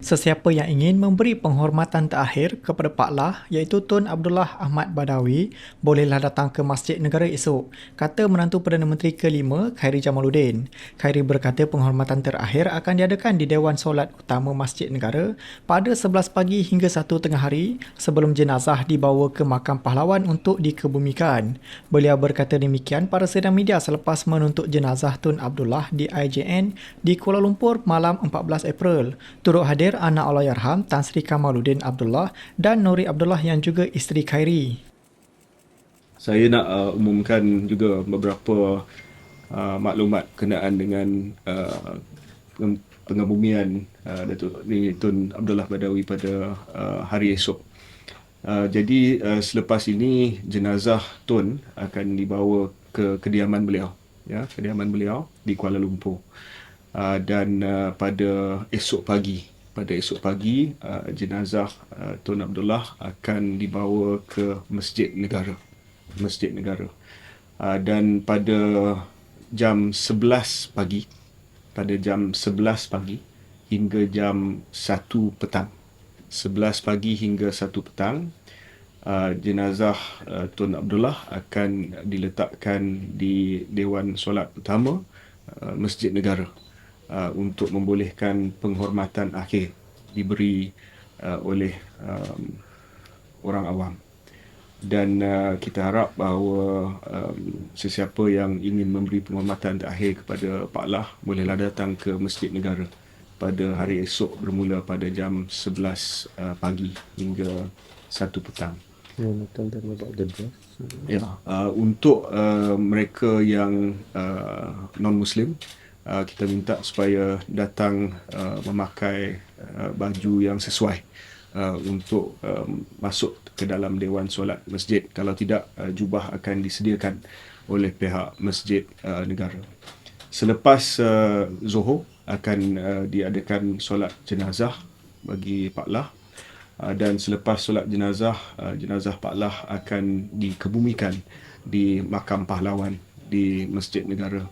Sesiapa yang ingin memberi penghormatan terakhir kepada Pak Lah iaitu Tun Abdullah Ahmad Badawi bolehlah datang ke Masjid Negara esok, kata menantu Perdana Menteri kelima Khairi Jamaluddin. Khairi berkata penghormatan terakhir akan diadakan di Dewan Solat Utama Masjid Negara pada 11 pagi hingga 1 tengah hari sebelum jenazah dibawa ke makam pahlawan untuk dikebumikan. Beliau berkata demikian pada sidang media selepas menuntut jenazah Tun Abdullah di IJN di Kuala Lumpur malam 14 April. Turut hadir hadir anak Allahyarham Tan Sri Kamaluddin Abdullah dan Nuri Abdullah yang juga isteri Khairi. Saya nak uh, umumkan juga beberapa uh, maklumat kenaan dengan uh, pengebumian uh, Datuk Tun Abdullah Badawi pada uh, hari esok. Uh, jadi uh, selepas ini jenazah Tun akan dibawa ke kediaman beliau, ya, kediaman beliau di Kuala Lumpur. Uh, dan uh, pada esok pagi pada esok pagi uh, jenazah uh, Tun Abdullah akan dibawa ke Masjid Negara. Masjid Negara. Uh, dan pada jam 11 pagi pada jam 11 pagi hingga jam 1 petang. 11 pagi hingga 1 petang uh, jenazah uh, Tun Abdullah akan diletakkan di Dewan Solat Utama uh, Masjid Negara uh, untuk membolehkan penghormatan akhir diberi uh, oleh um, orang awam. Dan uh, kita harap bahawa um, sesiapa yang ingin memberi penghormatan terakhir kepada Pak Lah bolehlah datang ke Masjid Negara pada hari esok bermula pada jam 11 uh, pagi hingga 1 petang. Ya, uh, untuk uh, mereka yang uh, non-Muslim, uh, kita minta supaya datang uh, memakai uh, baju yang sesuai uh, untuk um, masuk ke dalam dewan solat masjid. Kalau tidak uh, jubah akan disediakan oleh pihak masjid uh, negara. Selepas uh, zuhur akan uh, diadakan solat jenazah bagi Pak Lah uh, dan selepas solat jenazah uh, jenazah Pak Lah akan dikebumikan di makam pahlawan di masjid negara